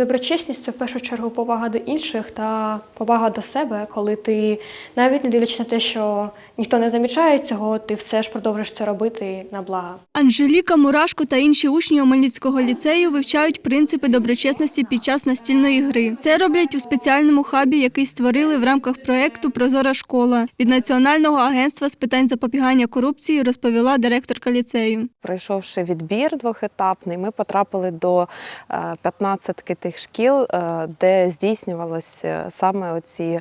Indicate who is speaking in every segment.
Speaker 1: Доброчесність це в першу чергу повага до інших та повага до себе, коли ти навіть не дивлячись на те, що ніхто не замічає цього, ти все ж продовжуєш це робити на благо.
Speaker 2: Анжеліка Мурашко та інші учні Омельницького ліцею вивчають принципи доброчесності під час настільної гри. Це роблять у спеціальному хабі, який створили в рамках проєкту Прозора школа від Національного агентства з питань запобігання корупції, розповіла директорка ліцею.
Speaker 3: Пройшовши відбір двохетапний, ми потрапили до е, 15 тих шкіл, е, де здійснювалися саме оці е,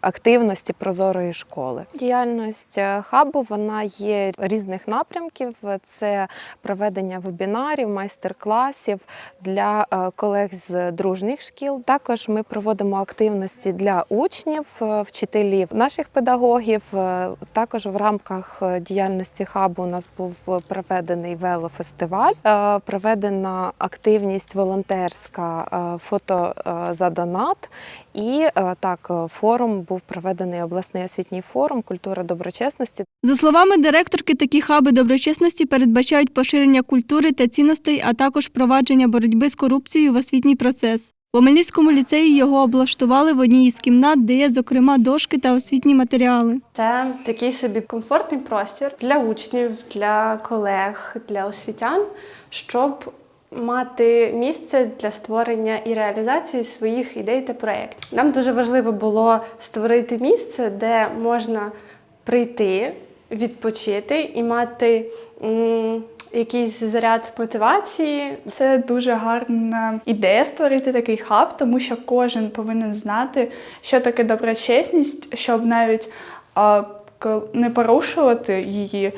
Speaker 3: активності прозорої школи. Діяльність е, хабу вона є різних напрямків. Це проведення вебінарів, майстер-класів для колег з дружніх шкіл. Також ми проводимо активності для учнів, вчителів, наших педагогів. Також в рамках діяльності хабу у нас був проведений велофестиваль, проведена активність волонтерська е, фото е, за донат. І е, так, форум був проведений обласний освітній форум культура доброчесності.
Speaker 2: За словами директорки, такі хаби доброчесності передбачають поширення культури та цінностей, а також впровадження боротьби з корупцією в освітній процес. В Омельницькому ліцеї його облаштували в одній із кімнат, де є, зокрема, дошки та освітні матеріали.
Speaker 4: Це такий собі комфортний простір для учнів, для колег, для освітян, щоб мати місце для створення і реалізації своїх ідей та проєктів. Нам дуже важливо було створити місце, де можна прийти, відпочити і мати якийсь заряд мотивації,
Speaker 5: Це дуже гарна ідея створити такий хаб, тому що кожен повинен знати, що таке доброчесність, щоб навіть а, не порушувати її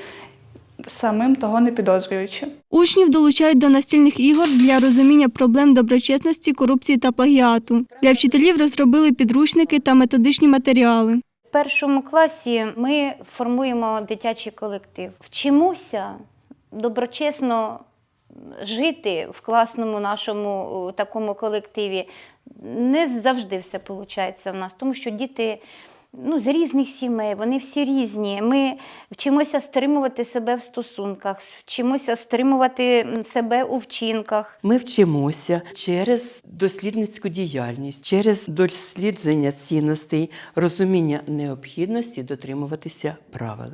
Speaker 5: самим того не підозрюючи.
Speaker 2: Учнів долучають до настільних ігор для розуміння проблем доброчесності, корупції та плагіату. Для вчителів розробили підручники та методичні матеріали.
Speaker 6: В першому класі ми формуємо дитячий колектив. Вчимося доброчесно жити в класному нашому такому колективі. Не завжди все виходить в нас, тому що діти ну, з різних сімей, вони всі різні. Ми вчимося стримувати себе в стосунках, вчимося стримувати себе у вчинках.
Speaker 7: Ми вчимося через дослідницьку діяльність, через дослідження цінностей, розуміння необхідності дотримуватися правил.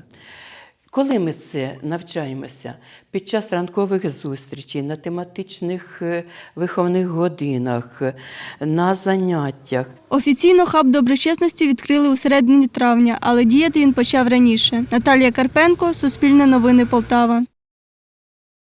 Speaker 7: Коли ми це навчаємося під час ранкових зустрічей, на тематичних е, виховних годинах, е, на заняттях,
Speaker 2: Офіційно хаб доброчесності відкрили у середині травня, але діяти він почав раніше. Наталія Карпенко, Суспільне новини Полтава.